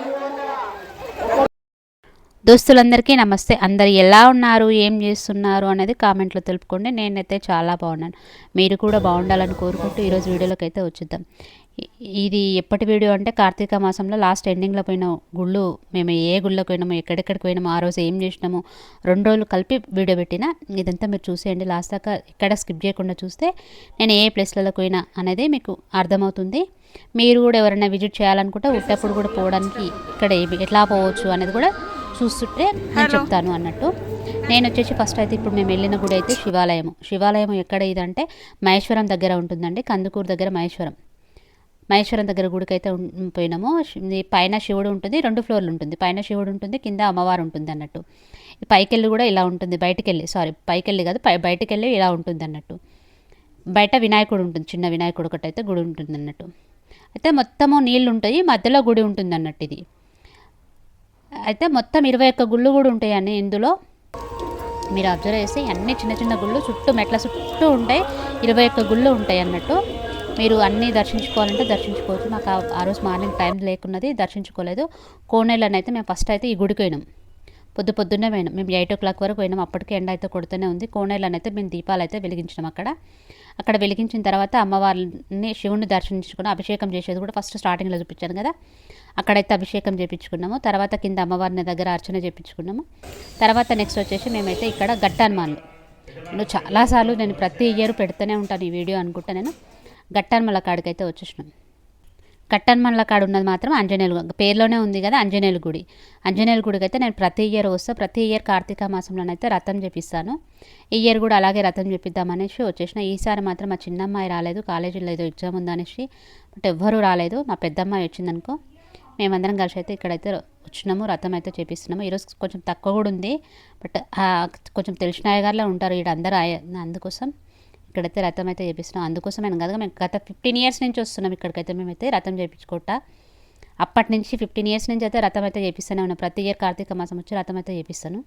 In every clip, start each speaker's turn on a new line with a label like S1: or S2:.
S1: よ。దోస్తులందరికీ నమస్తే. అందరు ఎలా ఉన్నారు? ఏం చేస్తున్నారు? అనేది కామెంట్లో తెలుపుకోండి. నేనైతే చాలా బాగున్నాను. మీరు కూడా బాగుండాలని కోరుకుంటూ ఈరోజు వీడియోలోకి అయితే వచ్చేద్దాం ఇది ఎప్పటి వీడియో అంటే కార్తీక మాసంలో లాస్ట్ ఎండింగ్లో పోయిన గుళ్ళు మేము ఏ గుళ్ళకి పోయినాము ఎక్కడెక్కడికి పోయినాము ఆ రోజు ఏం చేసినాము రెండు రోజులు కలిపి వీడియో పెట్టిన ఇదంతా మీరు చూసేయండి. లాస్ట్ దాకా ఎక్కడ స్కిప్ చేయకుండా చూస్తే నేను ఏ ప్లేస్లలో పోయినా అనేది మీకు అర్థమవుతుంది. మీరు కూడా ఎవరైనా విజిట్ చేయాలనుకుంటే ఉట్టప్పుడు కూడా పోవడానికి ఇక్కడ ఎట్లా పోవచ్చు అనేది కూడా చూస్తుంటే నేను చెప్తాను అన్నట్టు. నేను వచ్చేసి ఫస్ట్ అయితే ఇప్పుడు మేము వెళ్ళిన గుడి అయితే శివాలయం శివాలయం ఎక్కడ ఇదంటే మహేశ్వరం దగ్గర ఉంటుందండి కందుకూరు దగ్గర మహేశ్వరం. మహేశ్వరం దగ్గర గుడికి అయితే ఉం- పోయినాము. పైన శివుడు ఉంటుంది రెండు ఫ్లోర్లు ఉంటుంది. పైన శివుడు ఉంటుంది కింద అమ్మవారు ఉంటుంది అన్నట్టు. పైకెళ్ళి కూడా ఇలా ఉంటుంది బయటికి వెళ్ళి సారీ పైకెళ్ళి కాదు పై బయటికి వెళ్ళి ఇలా ఉంటుంది అన్నట్టు. బయట వినాయకుడు ఉంటుంది చిన్న వినాయకుడు ఒకటి అయితే గుడి ఉంటుంది అన్నట్టు అయితే మొత్తము నీళ్ళు ఉంటాయి మధ్యలో గుడి ఉంటుంది అన్నట్టు ఇది. అయితే మొత్తం ఇరవై ఒక్క గుళ్ళు కూడా ఉంటాయండి ఇందులో. మీరు అబ్జర్వ్ చేస్తే అన్ని చిన్న చిన్న గుళ్ళు చుట్టూ మెట్ల చుట్టూ ఉంటాయి. ఇరవై ఒక్క గుళ్ళు ఉంటాయి అన్నట్టు. మీరు అన్నీ దర్శించుకోవాలంటే దర్శించుకోవచ్చు. మాకు ఆ- ఆ రోజు మార్నింగ్ టైం లేకున్నది దర్శించుకోలేదు. కోనేళ్ళని అయితే మేము ఫస్ట్ అయితే ఈ గుడికి పోయినాం. పొద్దు పొద్దున్నే పోయినాం. మేము ఎయిట్ ఓ క్లాక్ వరకు పోయినాం. అప్పటికి ఎండ అయితే కొడుతూనే ఉంది. కోనేళ్ళని అయితే మేము దీపాలు అయితే వెలిగించినాం అక్కడ. అక్కడ వెలిగించిన తర్వాత అమ్మవారిని శివుని దర్శించుకుని అభిషేకం చేసేది కూడా ఫస్ట్ స్టార్టింగ్లో చూపించాను కదా. అక్కడైతే అభిషేకం చేయించుకున్నాము తర్వాత కింద అమ్మవారిని దగ్గర అర్చన చేయించుకున్నాము తర్వాత నెక్స్ట్ వచ్చేసి మేమైతే ఇక్కడ గట్టాన్మాన్లు నువ్వు చాలాసార్లు నేను ప్రతి ఇయర్ పెడుతూనే ఉంటాను ఈ వీడియో అనుకుంటా నేను. గట్టాన్మల కాడికైతే అయితే వచ్చేసినాం. కట్టన్మన్ల కాడ ఉన్నది మాత్రం ఆంజనేయులు పేర్లోనే పేరులోనే ఉంది కదా ఆంజనేయులు గుడి. ఆంజనేయుల గుడికి అయితే నేను ప్రతి ఇయర్ వస్తా. ప్రతి ఇయర్ కార్తీక మాసంలోనైతే రథం చేపిస్తాను. ఈ ఇయర్ కూడా అలాగే రథం చేపిద్దామనేసి వచ్చేసిన. ఈసారి మాత్రం మా చిన్నమ్మాయి రాలేదు. కాలేజీలో ఏదో ఎగ్జామ్ ఉందనేసి బట్ ఎవ్వరూ రాలేదు. మా పెద్దమ్మాయి వచ్చిందనుకో మేమందరం కలిసి అయితే ఇక్కడైతే వచ్చినాము. రథం అయితే చేపిస్తున్నాము. ఈరోజు కొంచెం తక్కువ కూడా ఉంది. బట్ కొంచెం తెలిసిన అయ్యగారులే ఉంటారు. ఈడ అందరూ అందుకోసం. ఇక్కడైతే రథం అయితే చేపిస్తున్నాం అందుకోసం కదా మేము గత ఫిఫ్టీన్ ఇయర్స్ నుంచి వస్తున్నాం ఇక్కడికైతే మేమైతే రథం చేయించుకోట అప్పటి నుంచి ఫిఫ్టీన్ ఇయర్స్ నుంచి అయితే రథం అయితే చేపిస్తూనే ఉన్నాం. ప్రతి ఇయర్ కార్తీక మాసం వచ్చి రథం అయితే చేపిస్తాను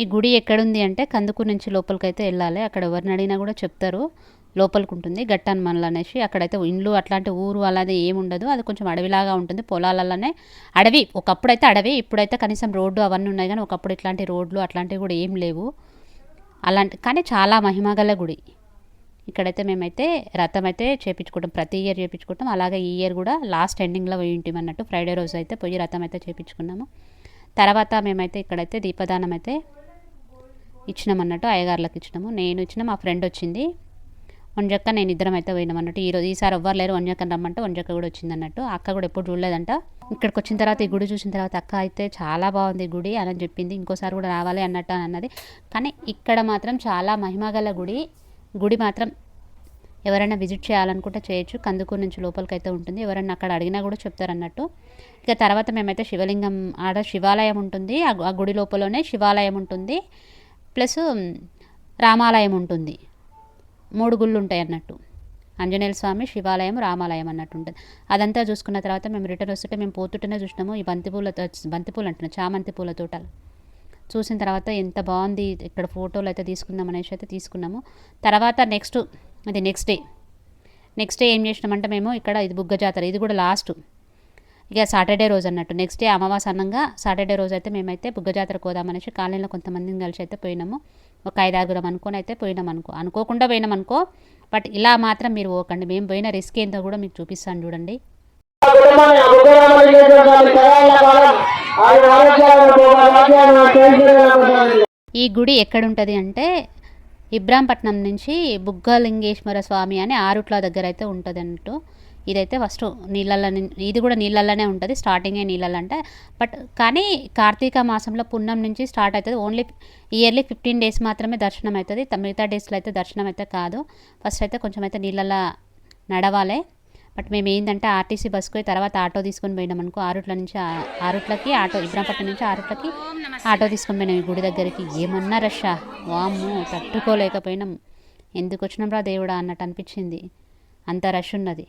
S1: ఈ గుడి ఎక్కడుంది అంటే కందుకూరు నుంచి లోపలికైతే వెళ్ళాలి. అక్కడ ఎవరిని అడిగినా కూడా చెప్తారు. లోపలికి ఉంటుంది. గట్టాన్ మనలు అనేసి అక్కడైతే ఇండ్లు అట్లాంటి ఊరు అలాగే ఏమి ఉండదు. అది కొంచెం అడవిలాగా ఉంటుంది. పొలాలలోనే అడవి ఒకప్పుడైతే అడవి ఇప్పుడైతే కనీసం రోడ్డు అవన్నీ ఉన్నాయి కానీ ఒకప్పుడు ఇట్లాంటి రోడ్లు అట్లాంటివి కూడా ఏం లేవు. అలాంటి కానీ చాలా మహిమగల గుడి. ఇక్కడైతే మేమైతే రథం అయితే చేపించుకుంటాం. ప్రతి ఇయర్ చేపించుకుంటాం. అలాగే ఈ ఇయర్ కూడా లాస్ట్ ఎండింగ్లో పోయి ఉంటాం అన్నట్టు. ఫ్రైడే రోజు అయితే పోయి రథం అయితే చేపించుకున్నాము. తర్వాత మేమైతే ఇక్కడైతే దీపదానం అయితే ఇచ్చినామన్నట్టు అయ్యగారులకు ఇచ్చినాము. నేను ఇచ్చిన మా ఫ్రెండ్ వచ్చింది. వంజక్క నేను ఇద్దరం అయితే పోయినాం అన్నట్టు ఈరోజు ఈసారి ఎవ్వరు లేరు వంజక్కని రమ్మంటే వంజక్క కూడా వచ్చింది అన్నట్టు అక్క కూడా ఎప్పుడు చూడలేదంట. ఇక్కడికి వచ్చిన తర్వాత ఈ గుడి చూసిన తర్వాత అక్క అయితే చాలా బాగుంది గుడి అని చెప్పింది. ఇంకోసారి కూడా రావాలి అన్నట్టు అని అన్నది. కానీ ఇక్కడ మాత్రం చాలా మహిమగల గుడి. గుడి మాత్రం ఎవరైనా విజిట్ చేయాలనుకుంటే చేయొచ్చు. కందుకూరు నుంచి లోపలికి అయితే ఉంటుంది. ఎవరైనా అక్కడ అడిగినా కూడా చెప్తారన్నట్టు. ఇక తర్వాత మేమైతే శివలింగం ఆడ శివాలయం ఉంటుంది. ఆ గుడి లోపలనే శివాలయం ఉంటుంది. ప్లస్ రామాలయం ఉంటుంది. మూడు గుళ్ళు ఉంటాయి అన్నట్టు. ఆంజనేయ స్వామి శివాలయం రామాలయం అన్నట్టు ఉంటుంది. అదంతా చూసుకున్న తర్వాత మేము రిటర్న్ వస్తుంటే మేము పోతుంటేనే చూసినాము ఈ బంతిపూల బంతిపూలు అంటున్నాం చామంతి పూల తోటలు. చూసిన తర్వాత ఎంత బాగుంది ఇక్కడ ఫోటోలు అయితే తీసుకుందాం అనేసి అయితే తీసుకున్నాము. తర్వాత నెక్స్ట్ అది నెక్స్ట్ డే. నెక్స్ట్ డే ఏం చేసినామంటే మేము ఇక్కడ ఇది బుగ్గ జాతర ఇది కూడా లాస్ట్. ఇక సాటర్డే రోజు అన్నట్టు. నెక్స్ట్ డే అమావాస అన్నంగా సాటర్డే రోజు అయితే మేమైతే బుగ్గ జాతర పోదామనేసి కాలనీలో కొంతమందిని కలిసి అయితే పోయినాము. ఒక ఐదారుగురం అనుకొని అయితే పోయినాం అనుకో. అనుకోకుండా పోయినాం అనుకో బట్ ఇలా మాత్రం మీరు పోకండి. మేము పోయిన రిస్క్ ఏంటో కూడా మీకు చూపిస్తాను చూడండి. ఈ గుడి ఎక్కడుంటుంది అంటే ఇబ్రాంపట్నం నుంచి బుగ్గలింగేశ్వర స్వామి అని ఆరుట్ల దగ్గర అయితే ఉంటుంది అన్నట్టు. ఇదైతే ఫస్ట్ నీళ్ళల్లోనే ఇది కూడా నీళ్ళల్లోనే ఉంటుంది స్టార్టింగే నీళ్ళల్లంటే. బట్ కానీ కార్తీక మాసంలో పున్నం నుంచి స్టార్ట్ అవుతుంది. ఓన్లీ ఇయర్లీ ఫిఫ్టీన్ డేస్ మాత్రమే దర్శనం అవుతుంది మిగతా డేస్లో అయితే దర్శనం అయితే కాదు. ఫస్ట్ అయితే కొంచెం అయితే నీళ్ళల్లో నడవాలి. బట్ మేము ఏంటంటే ఆర్టీసీ బస్కి పోయి తర్వాత ఆటో తీసుకొని పోయినాం అనుకో ఆరుట్ల నుంచి ఆ- ఆరుట్లకి ఆటో ఇబ్రాంపట్నం నుంచి ఆరుట్లకి ఆటో తీసుకొని పోయినాం ఈ గుడి దగ్గరికి. ఏమన్నా రష్షా వామ్ము తట్టుకోలేకపోయినాం. ఎందుకు వచ్చినాం రా దేవుడా అన్నట్టు అనిపించింది. అంత రష్ ఉన్నది.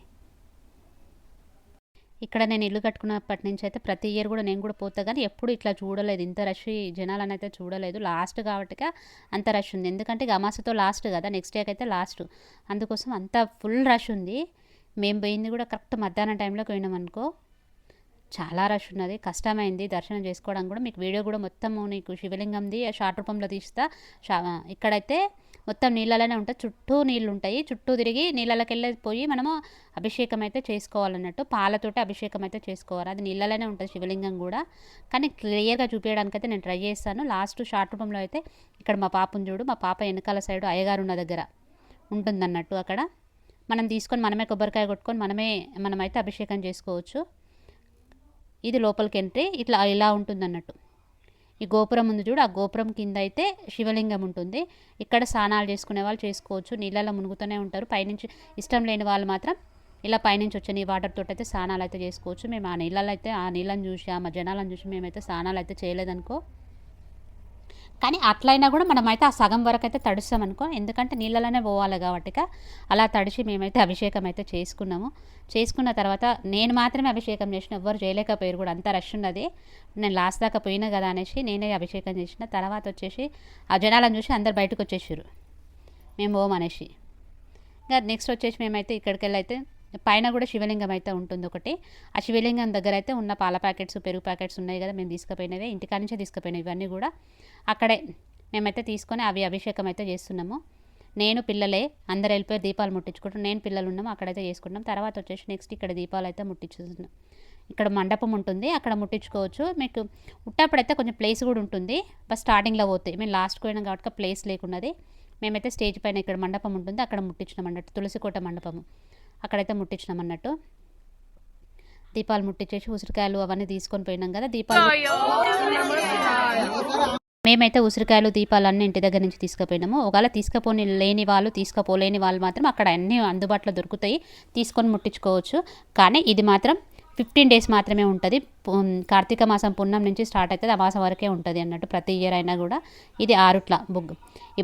S1: ఇక్కడ నేను ఇల్లు కట్టుకున్నప్పటి నుంచి అయితే ప్రతి ఇయర్ కూడా నేను కూడా పోతా కానీ ఎప్పుడు ఇట్లా చూడలేదు. ఇంత రష్ జనాలను అయితే చూడలేదు. లాస్ట్ కాబట్టిగా అంత రష్ ఉంది. ఎందుకంటే ఇక అమాసతో లాస్ట్ కదా నెక్స్ట్ డేకి అయితే లాస్ట్ అందుకోసం అంత ఫుల్ రష్ ఉంది. మేము పోయింది కూడా కరెక్ట్ మధ్యాహ్నం టైంలో పోయినాం అనుకో. చాలా రష్ ఉన్నది. కష్టమైంది. దర్శనం చేసుకోవడం కూడా. మీకు వీడియో కూడా మొత్తము నీకు శివలింగంది షార్ట్ రూపంలో తీస్తా. షా- ఇక్కడైతే మొత్తం నీళ్ళలోనే ఉంటుంది. చుట్టూ నీళ్ళు ఉంటాయి చుట్టూ తిరిగి నీళ్ళకి వెళ్ళి పోయి మనము అభిషేకం అయితే చేసుకోవాలన్నట్టు పాలతోటి అభిషేకం అయితే చేసుకోవాలి. అది నీళ్ళలోనే ఉంటుంది శివలింగం కూడా. కానీ క్లియర్గా చూపించడానికి అయితే నేను ట్రై చేస్తాను. లాస్ట్ షార్ట్ రూపంలో అయితే ఇక్కడ మా పాపను చూడు. మా పాప వెనకాల సైడ్ అయ్యగారు ఉన్న దగ్గర ఉంటుందన్నట్టు అక్కడ. మనం తీసుకొని మనమే కొబ్బరికాయ కొట్టుకొని మనమే మనమైతే అభిషేకం చేసుకోవచ్చు. ఇది లోపలికి ఎంట్రీ ఇట్లా ఇలా ఉంటుంది అన్నట్టు ఈ గోపురం ఉంది చూడు ఆ గోపురం కింద అయితే శివలింగం ఉంటుంది. ఇక్కడ స్నానాలు చేసుకునే వాళ్ళు చేసుకోవచ్చు. నీళ్ళలో మునుగుతూనే ఉంటారు. పైనుంచి ఇష్టం లేని వాళ్ళు మాత్రం ఇలా పైనుంచి వచ్చిన ఈ వాటర్ తోటి అయితే స్నానాలు అయితే చేసుకోవచ్చు. మేము ఆ నీళ్ళలో అయితే ఆ నీళ్ళని చూసి ఆ జనాలను చూసి మేమైతే స్నానాలు అయితే చేయలేదనుకో కానీ అట్లయినా కూడా మనమైతే ఆ సగం వరకు అయితే తడుస్తాం అనుకో ఎందుకంటే నీళ్ళలోనే పోవాలి కాబట్టి అలా తడిచి మేమైతే అభిషేకం అయితే చేసుకున్నాము. చేసుకున్న తర్వాత నేను మాత్రమే అభిషేకం చేసిన ఎవ్వరు చేయలేకపోయారు కూడా అంత రష్ ఉన్నది. నేను లాస్ట్ దాకా పోయినా కదా అనేసి నేనే అభిషేకం చేసిన. తర్వాత వచ్చేసి ఆ జనాలను చూసి అందరు బయటకు వచ్చేసారు మేము పోమనేసి. ఇంకా నెక్స్ట్ వచ్చేసి మేమైతే ఇక్కడికి వెళ్ళి అయితే పైన కూడా శివలింగం అయితే ఉంటుంది ఒకటి. ఆ శివలింగం దగ్గర అయితే ఉన్న పాల ప్యాకెట్స్ పెరుగు ప్యాకెట్స్ ఉన్నాయి కదా మేము తీసుకుపోయినవి. ఇంటికాడి నుంచే తీసుకుపోయినవి ఇవన్నీ కూడా అక్కడే మేమైతే తీసుకొని అవి అభిషేకం అయితే చేస్తున్నాము. నేను పిల్లలే అందరు వెళ్ళిపోయి దీపాలు ముట్టించుకుంటాం నేను పిల్లలు ఉన్నాము అక్కడైతే చేసుకుంటాం తర్వాత వచ్చేసి నెక్స్ట్ ఇక్కడ దీపాలు అయితే ముట్టించుతున్నాం ఇక్కడ మండపం ఉంటుంది అక్కడ ముట్టించుకోవచ్చు. మీకు ఉట్టప్పుడైతే కొంచెం ప్లేస్ కూడా ఉంటుంది. బస్ స్టార్టింగ్లో పోతాయి. మేము లాస్ట్కి పోయినాం కాబట్టి ప్లేస్ లేకున్నది. మేమైతే స్టేజ్ పైన ఇక్కడ మండపం ఉంటుంది అక్కడ ముట్టించినాం అన్నట్టు. తులసికోట మండపము. అక్కడైతే ముట్టించినాం అన్నట్టు. దీపాలు ముట్టించేసి ఉసిరికాయలు అవన్నీ తీసుకొని పోయినాం కదా దీపాలు. మేమైతే ఉసిరికాయలు దీపాలు అన్నీ ఇంటి దగ్గర నుంచి తీసుకుపోయినాము. ఒకవేళ తీసుకుపోని లేని వాళ్ళు తీసుకుపోలేని వాళ్ళు మాత్రం అక్కడ అన్నీ అందుబాటులో దొరుకుతాయి తీసుకొని ముట్టించుకోవచ్చు. కానీ ఇది మాత్రం ఫిఫ్టీన్ డేస్ మాత్రమే ఉంటుంది. కార్తీక మాసం పున్నం నుంచి స్టార్ట్ అవుతుంది అమాసం వరకే ఉంటుంది అన్నట్టు ప్రతి ఇయర్ అయినా కూడా ఇది ఆరుట్ల బుగ్.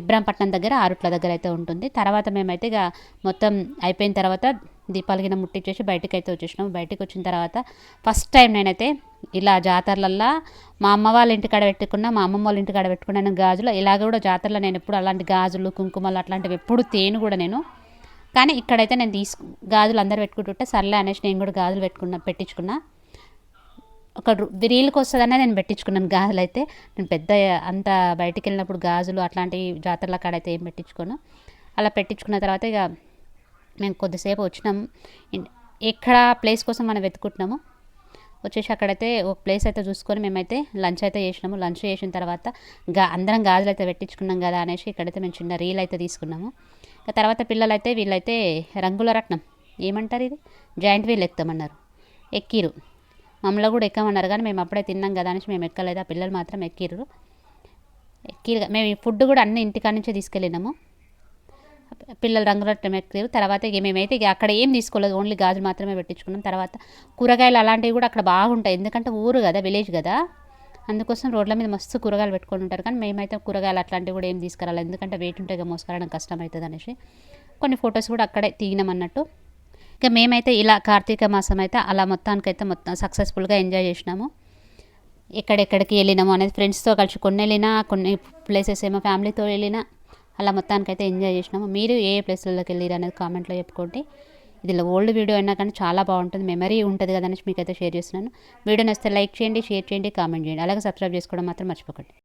S1: ఇబ్రాంపట్నం దగ్గర ఆరుట్ల దగ్గర అయితే ఉంటుంది. తర్వాత మేమైతే ఇక మొత్తం అయిపోయిన తర్వాత దీపాలు కింద ముట్టించేసి బయటకు అయితే వచ్చేసినాం. బయటకు వచ్చిన తర్వాత ఫస్ట్ టైం నేనైతే ఇలా జాతరలల్లా మా అమ్మ వాళ్ళ ఇంటికాడ పెట్టుకున్నా మా అమ్మమ్మ వాళ్ళ ఇంటికాడ పెట్టుకున్నాను గాజులు. ఇలాగ కూడా జాతరలో నేను ఎప్పుడు అలాంటి గాజులు కుంకుమలు అట్లాంటివి ఎప్పుడు తేను కూడా నేను కానీ ఇక్కడైతే నేను తీసుకు గాజులు అందరు పెట్టుకుంటుంటే సర్లే అనేసి నేను కూడా గాజులు పెట్టుకున్నా పెట్టించుకున్నా. ఒక రు- రీల్కి వస్తుందనే నేను పెట్టించుకున్నాను గాజులు అయితే. నేను పెద్ద అంత బయటికి వెళ్ళినప్పుడు గాజులు అట్లాంటి జాతరల కాడైతే ఏం పెట్టించుకోను. అలా పెట్టించుకున్న తర్వాత ఇక మేము కొద్దిసేపు వచ్చినాం. ఎక్కడ ప్లేస్ కోసం మనం వెతుకుంటున్నాము వచ్చేసి అక్కడైతే ఒక ప్లేస్ అయితే చూసుకొని మేమైతే లంచ్ అయితే చేసినాము. లంచ్ చేసిన తర్వాత గా అందరం గాజులు అయితే పెట్టించుకున్నాం కదా అనేసి ఇక్కడైతే మేము చిన్న రీల్ అయితే తీసుకున్నాము. తర్వాత పిల్లలైతే వీళ్ళైతే రంగుల రత్నం. ఏమంటారు ఇది? జాయింట్ వీల్ ఎక్కుతామన్నారు ఎక్కిరు. మమ్మల్ని కూడా ఎక్కమన్నారు కానీ మేము అప్పుడే తిన్నాం కదా అనేసి మేము ఎక్కలేదు. ఆ పిల్లలు మాత్రం ఎక్కిర్రు. ఎక్కిరు. మేము ఈ ఫుడ్ కూడా అన్ని ఇంటికాడ నుంచే తీసుకెళ్ళినాము. పిల్లలు రంగురట్టం ఎక్కారు తర్వాత ఇక మేమైతే ఇక అక్కడ ఏం తీసుకోలేదు. ఓన్లీ గాజులు మాత్రమే పెట్టించుకున్నాం. తర్వాత కూరగాయలు అలాంటివి కూడా అక్కడ బాగుంటాయి. ఎందుకంటే ఊరు కదా విలేజ్ కదా. అందుకోసం రోడ్ల మీద మస్తు కూరగాయలు పెట్టుకొని ఉంటారు. కానీ మేమైతే కూరగాయలు అట్లాంటివి కూడా ఏం తీసుకురాలి ఎందుకంటే వెయిట్ ఉంటే ఇక మోసుకురావడం కష్టం అవుతుంది అనేసి కొన్ని ఫొటోస్ కూడా అక్కడే తీగినామన్నట్టు ఇక మేమైతే ఇలా కార్తీక మాసం అయితే అలా మొత్తానికైతే మొత్తం సక్సెస్ఫుల్గా ఎంజాయ్ చేసినాము. ఎక్కడెక్కడికి వెళ్ళినాము అనేది ఫ్రెండ్స్తో కలిసి కొన్ని వెళ్ళినా కొన్ని ప్లేసెస్ ఏమో ఫ్యామిలీతో వెళ్ళినా అలా మొత్తానికైతే ఎంజాయ్ చేసినాము. మీరు ఏ ప్లేస్లలోకి వెళ్ళారు అనేది కామెంట్లో చెప్పుకోండి. ఇది ఓల్డ్ వీడియో అయినా కానీ చాలా బాగుంటుంది. మెమరీ ఉంటుంది కదా అనేసి మీకైతే షేర్ చేస్తున్నాను. వీడియో నచ్చితే లైక్ చేయండి షేర్ చేయండి కామెంట్ చేయండి. అలాగే సబ్స్క్రైబ్ చేసుకోవడం మాత్రం మర్చిపోకండి.